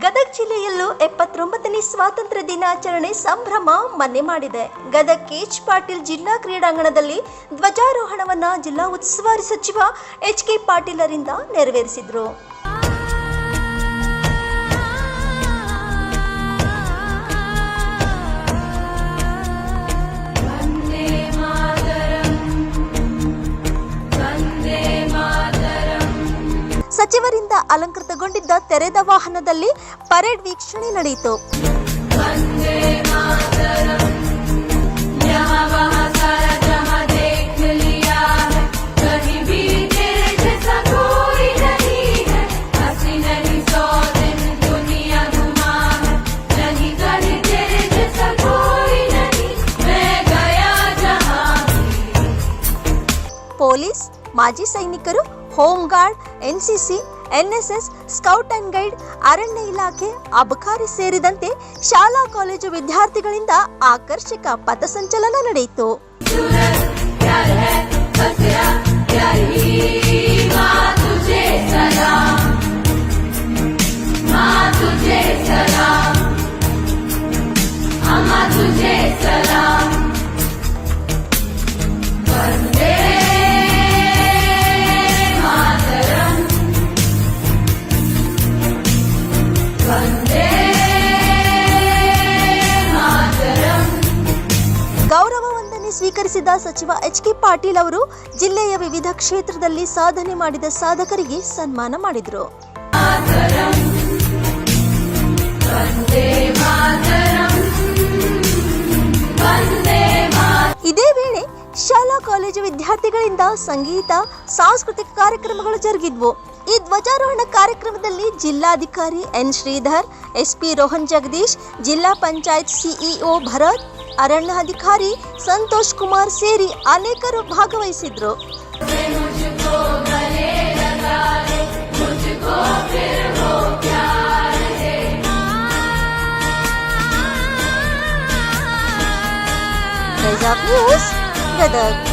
ಗದಗ ಜಿಲ್ಲೆಯಲ್ಲೂ ಎಪ್ಪತ್ತೊಂಬತ್ತನೇ ಸ್ವಾತಂತ್ರ್ಯ ದಿನಾಚರಣೆ ಸಂಭ್ರಮ ಮನೆ ಮಾಡಿದೆ. ಗದಗ ಕೆಎಚ್ ಪಾಟೀಲ್ ಜಿಲ್ಲಾ ಕ್ರೀಡಾಂಗಣದಲ್ಲಿ ಧ್ವಜಾರೋಹಣವನ್ನ ಜಿಲ್ಲಾ ಉಸ್ತುವಾರಿ ಸಚಿವ ಎಚ್ ಕೆ ಪಾಟೀಲರಿಂದ ನೆರವೇರಿಸಿದ್ರು. ಸಚಿವರಿಂದ ಅಲಂಕೃತಗೊಂಡಿದ್ದ ತೆರೆದ ವಾಹನದಲ್ಲಿ ಪರೇಡ್ ವೀಕ್ಷಣೆ ನಡೆಯಿತು. ಪೊಲೀಸ್ ಮಾಜಿ ಸೈನಿಕರು home guard NCC NSS scout and guide ಅರಣ್ಯ ಇಲಾಖೆ ಅಬಕಾರಿ ಸೇರಿದಂತೆ ಶಾಲಾ ಕಾಲೇಜು ವಿದ್ಯಾರ್ಥಿಗಳಿಂದ ಆಕರ್ಷಕ ಪಥಸಂಚಲನ ನಡೆಯಿತು प्यार है बस तेरा प्यार ही माँ तुझे सलाम माँ तुझे सलाम अम्मा तुझे ಸ್ವೀಕರಿಸಿದ ಸಚಿವ ಎಚ್ ಕೆ ಪಾಟೀಲ್ ಅವರು ಜಿಲ್ಲೆಯ ವಿವಿಧ ಕ್ಷೇತ್ರದಲ್ಲಿ ಸಾಧನೆ ಮಾಡಿದ ಸಾಧಕರಿಗೆ ಸನ್ಮಾನ ಮಾಡಿದರು. ಇದೇ ವೇಳೆ ಶಾಲಾ ಕಾಲೇಜು ವಿದ್ಯಾರ್ಥಿಗಳಿಂದ ಸಂಗೀತ, ಸಾಂಸ್ಕೃತಿಕ ಕಾರ್ಯಕ್ರಮಗಳು ಜರುಗಿದ್ವು. ಈ ಧ್ವಜಾರೋಹಣ ಕಾರ್ಯಕ್ರಮದಲ್ಲಿ ಜಿಲ್ಲಾಧಿಕಾರಿ ಎನ್ ಶ್ರೀಧರ್ ಎಸ್ಪಿ ರೋಹನ್ ಜಗದೀಶ್, ಜಿಲ್ಲಾ ಪಂಚಾಯತ್ ಸಿಇಒ ಭರತ್ ಅರಣ್ಯಾಧಿಕಾರಿ ಸಂತೋಷ್ ಕುಮಾರ್ ಸೇರಿ ಅನೇಕರು ಭಾಗವಹಿಸಿದ್ರು मुझको गले